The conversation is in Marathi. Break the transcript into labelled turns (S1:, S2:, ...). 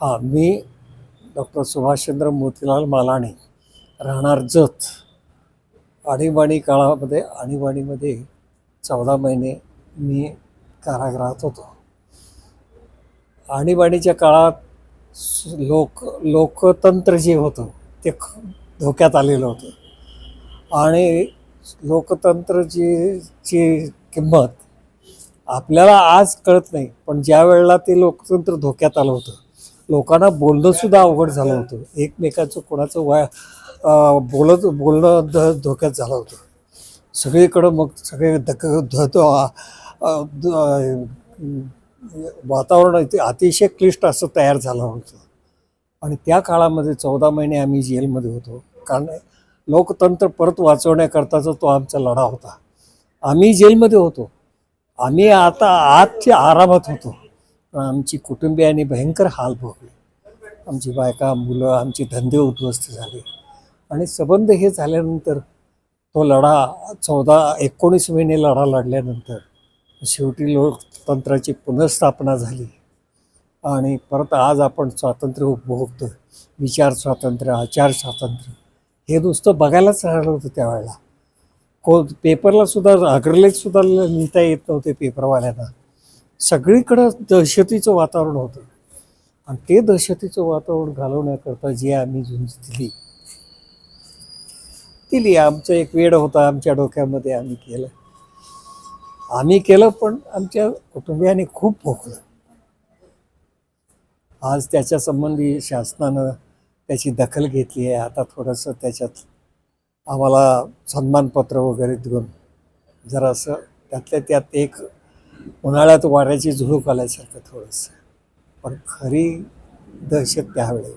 S1: हां मी डॉक्टर सुभाषचंद्र मोतीलाल मालाणी राहणार जत आणीबाणी काळामध्ये आणीबाणीमध्ये चौदा महिने मी कारागृहात होतो. आणीबाणीच्या काळात लोक लोकतंत्र जे होतं ते ख- धोक्यात आलेलं होतं. आणि लोकतंत्रची ची किंमत आपल्याला आज कळत नाही पण ज्या वेळेला ते लोकतंत्र धोक्यात आलं होतं लोकांना बोलणं सुद्धा अवघड झालं होतं. एकमेकाचं कोणाचं वाय बोलत बोलणं ध धोक्यात झालं होतं. सगळीकडं मग सगळे धक ध वातावरण इथे अतिशय क्लिष्ट असं तयार झालं होतं. आणि त्या काळामध्ये चौदा महिने आम्ही जेलमध्ये होतो. कारण लोकतंत्र परत वाचवण्याकरताचा तो आमचा लढा होता. आम्ही जेलमध्ये होतो. आम्ही आता आजच्या आरामात होतो. पण आमची कुटुंबियाने भयंकर हाल भोगले. आमची बायका मुलं आमचे धंदे उद्ध्वस्त झाले. आणि सबंध हे झाल्यानंतर तो लढा चौदा एकोणीस महिने लढा लढल्यानंतर शेवटी लोकतंत्राची पुनर्स्थापना झाली. आणि परत आज आपण स्वातंत्र्य उपभोगतो. विचार स्वातंत्र्य आचार स्वातंत्र्य. हे नुसतं बघायलाच राहिलं होतं त्यावेळेला. को पेपरला सुद्धा अग्रलेख सुद्धा लिहिता येत नव्हते पेपरवाल्यांना सगळीकडं दहशतीचं वातावरण होतं. आणि ते दहशतीचं वातावरण घालवण्याकरता जे आम्ही झुंज दिली दिली. आमचं एक वेळ होता आमच्या डोक्यामध्ये आम्ही केलं. आम्ही केलं पण आमच्या कुटुंबियांनी खूप भोगलं आज त्याच्या संबंधी शासनानं त्याची दखल घेतली आहे. आता थोडंसं त्याच्यात आम्हाला सन्मानपत्र वगैरे देऊन जरासं त्यातल्या त्यात एक उन्हाळ्यात वाऱ्याची झुळूक आल्यासारखं थोडंसं. पण खरी दहशत त्यावेळी.